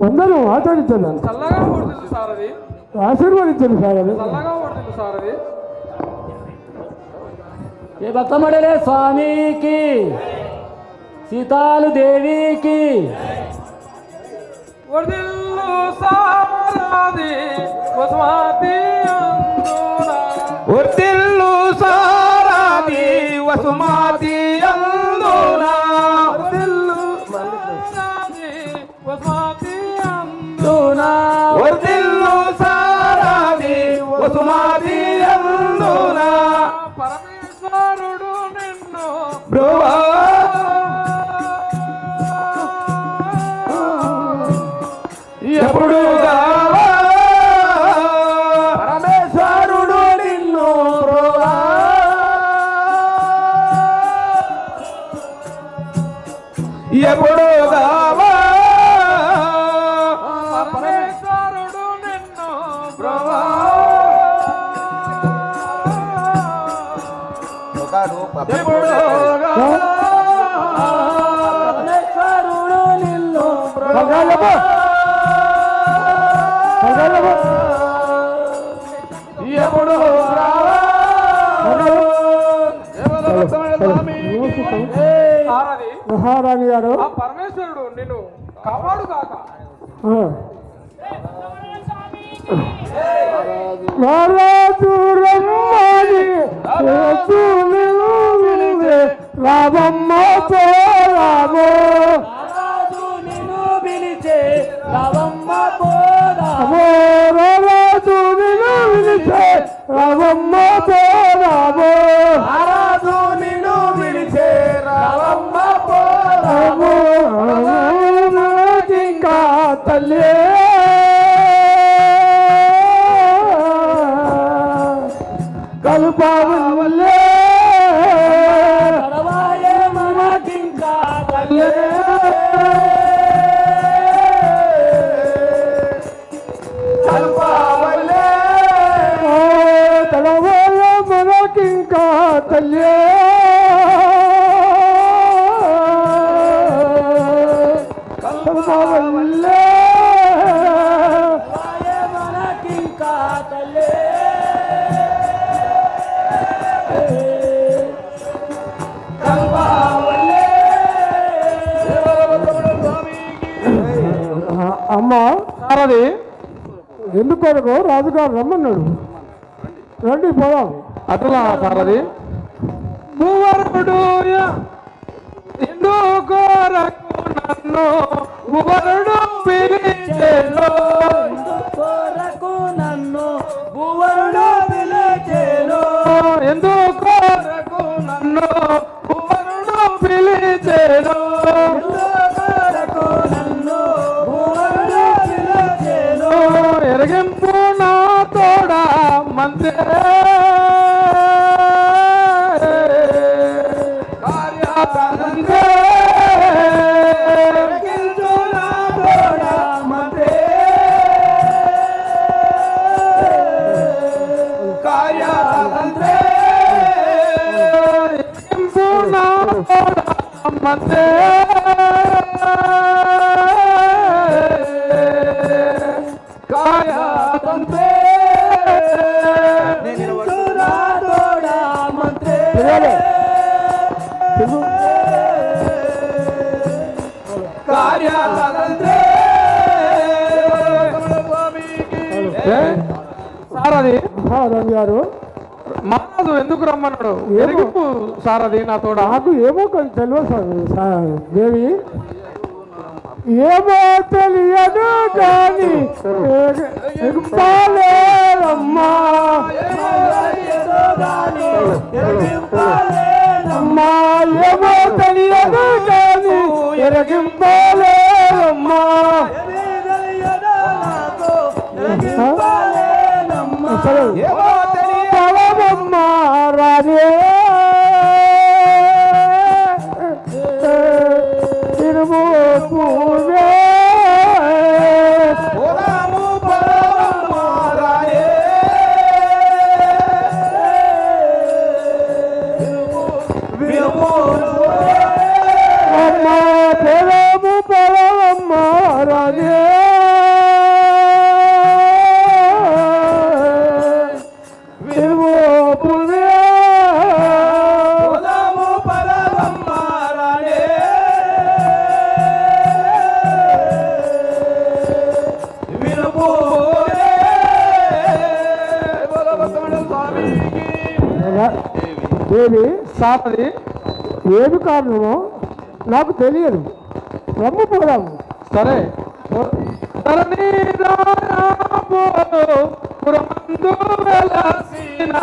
వందనం ఆచరించాను చల్లగా పడుతుంది సార్ అది. ఆశీర్వదించండి సార్ అది. చల్లగా పడుతుంది సార్ అది. ఏ భక్తమడలే స్వామికి సీతాలు దేవికి. వడిల్లు సామరాది వసుమతి అందున ఒత్తిల్లు సారాది వసుమాతి అందునా వడిల్లు సామరాది వసుమతి ఎప్పుడు పరమేశ్వరుడు నిన్ను ఎప్పుడు పరమేశ్వరుడు నిన్ను. ఎప్పుడు సారది మహారాణి గారు. ఆ పరమేశ్వరుడు నిన్ను కాపాడు కాక రామమ్మ పోరామో. రాజు నిన్ను పిలిచే రామమ్మ పోరామో. మనకింకా తల్లి కలుపావల్లే కడవాయే మనకింకా తల్లి అమ్మ సారది ఎందుకొరకు రాజుగారు రమ్మన్నాడు రండి పోదాం అట్లా సారది భూవరుడు ఎందుకోరకు నన్ను భూవరుడు పిలిచెను కొరకు నన్ను నన్ను భూవరుడు పిలిచెను కొరకు నన్ను భువరుడు పిలిచేను ఎరగింపు నా తోడ మంతే మంతే తోడా మంత్రే. తిరుగు. సారది మహారాణి గారు మహారాజు ఎందుకు రమ్మన్నాడు ఎరిగింపు సారది నా తోడ నాకు ఏమో కొంచెం తెలియదు సార్ సార్ దేవి. ఏమో తెలియదు కానీ అమ్మా ఏమో తెలియదు కానీ ఎరగింపాలేరమ్మా సరే. సార్ అది ఏమి కారణమో నాకు తెలియదు. రమ్ము పోదాము సరే. ధరణి రాబోలు పురమందు వెలసిన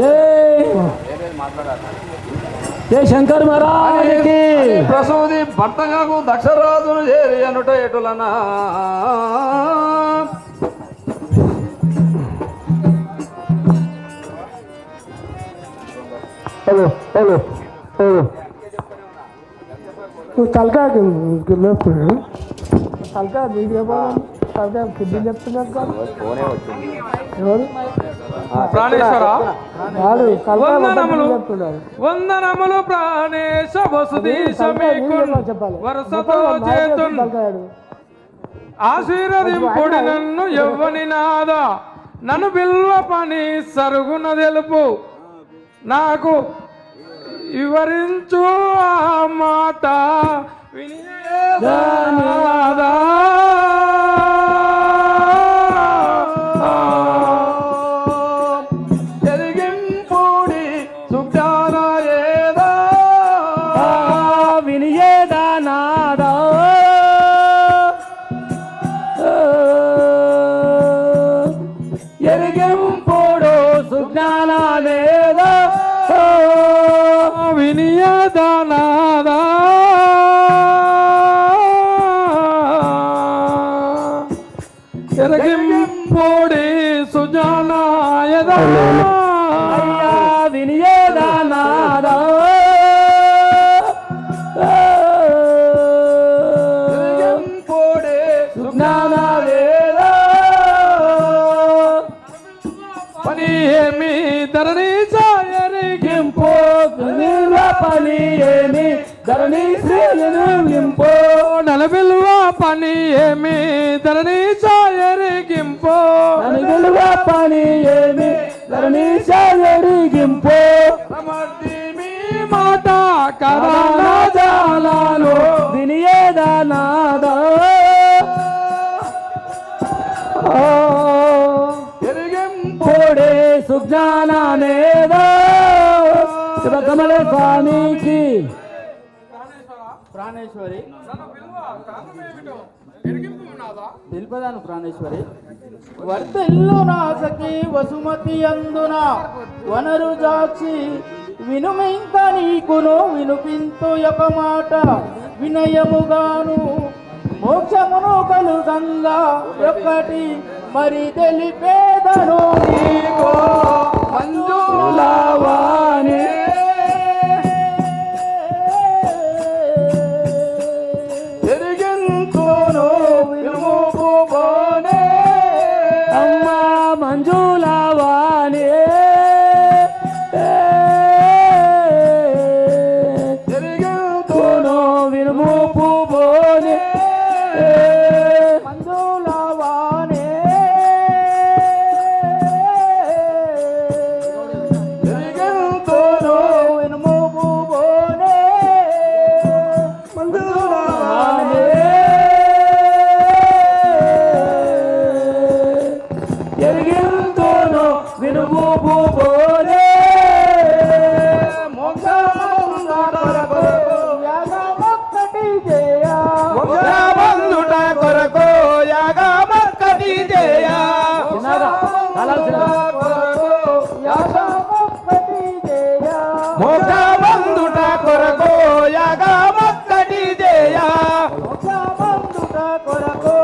జై. శంకర్ మహారాజుకి ప్రసూది భర్తగాకు దక్షరాజును చేరి అనుట ఎటులనా? Hello hello hello. తలకాయ తలకాయ కిడ్నీ చెప్తున్నాడు కాదు. ఎవరు? ప్రాణేశ్వర? వాడు తలకాయ వందనములు. ప్రాణేశ చెప్పాలి వరుసతో చేతున్ ఆశీర్వదింపుడి నన్ను ఎవ్వని నాదా. నన్ను బిల్వ పని సరుగున తెలుపు. నాకు వివరించు ఆ మాట వినియేదానాదా. cantada పని ఏమి ధరణి శ్రీలింపో నలబిల్వ పని ఏమి ధరణి ఎరిగింపు నిల్వ పని ఏమి ధరణి మీ మాట సుజ్ఞానానేదా శివకమల స్వామికి ప్రాణేశ్వరి. తెలుపదాను ప్రాణేశ్వరి. వర్తిల్లు నాసకి వసుమతి అందున వనరు జాక్షి వినుమింక నీకును వినుపింతు యొక్క మాట వినయముగాను మోక్షమును కలుగంగా ఒక్కటి మరి తెలిపేదను నీకో. బంధుట కొరకు యాగమక్కటి జయ మోక్ష బంధుట కొరకు యాగమక్కటి జయ బంధుట కొరకు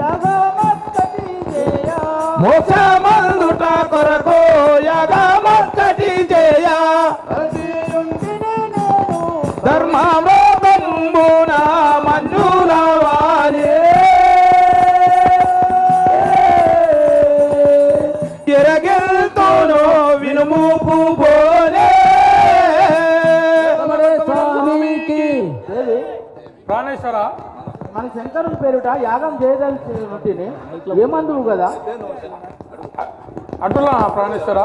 యాగమక్కటి జయ మోక్ష శంకరుని పేరుట యాగం చేయదలిచిన ఉంటిని ఏమందువు కదా? అటులా ప్రాణేశ్వర.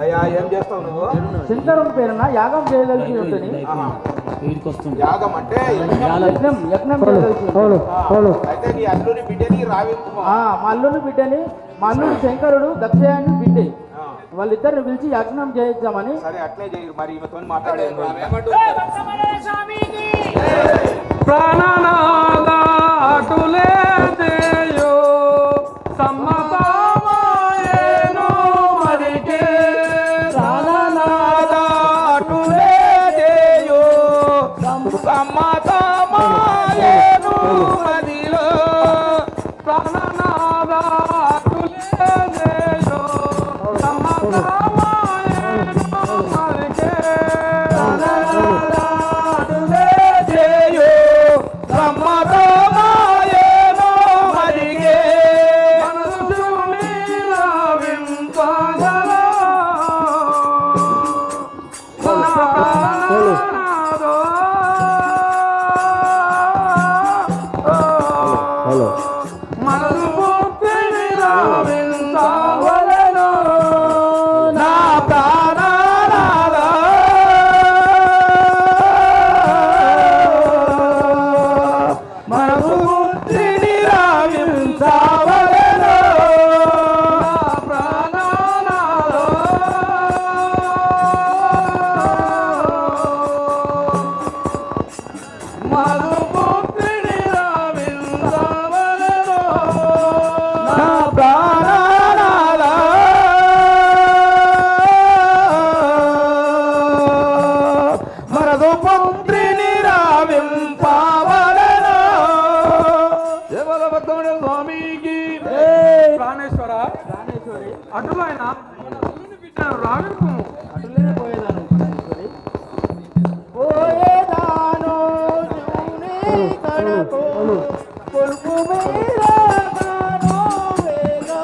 అయ్యా ఏం చేస్తావు నువ్వు? శంకరుని పేరున యాగం చేయదలిచి ఉంటుంది యాగం అంటే యజ్ఞం. యజ్ఞం అయితే నీ అల్లుని బిడ్డని రావింపు ఆ, మా అల్లుని బిడ్డని మా అల్లుడు శంకరుడు దక్షయాన్ని బిడ్డే. వాళ్ళిద్దరిని పిలిచి యజ్ఞం చేయిద్దామని. సరే అట్లే చేయరు మరి ఈమెతో প্রাণানা అటులో ఆయన బిడ్డను రావింపు అటులనే పోయేదాను పరమేశ్వరి. పోయేదాను శివుని కడకు, కొలుపు మీరాగాను వేగా.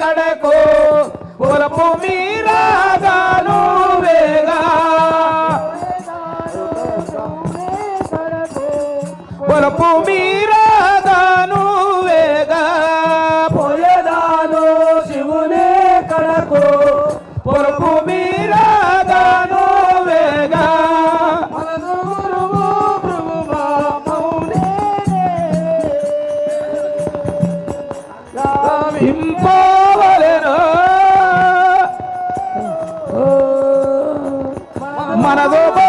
కడకు మీరాగాను వేగా మనదో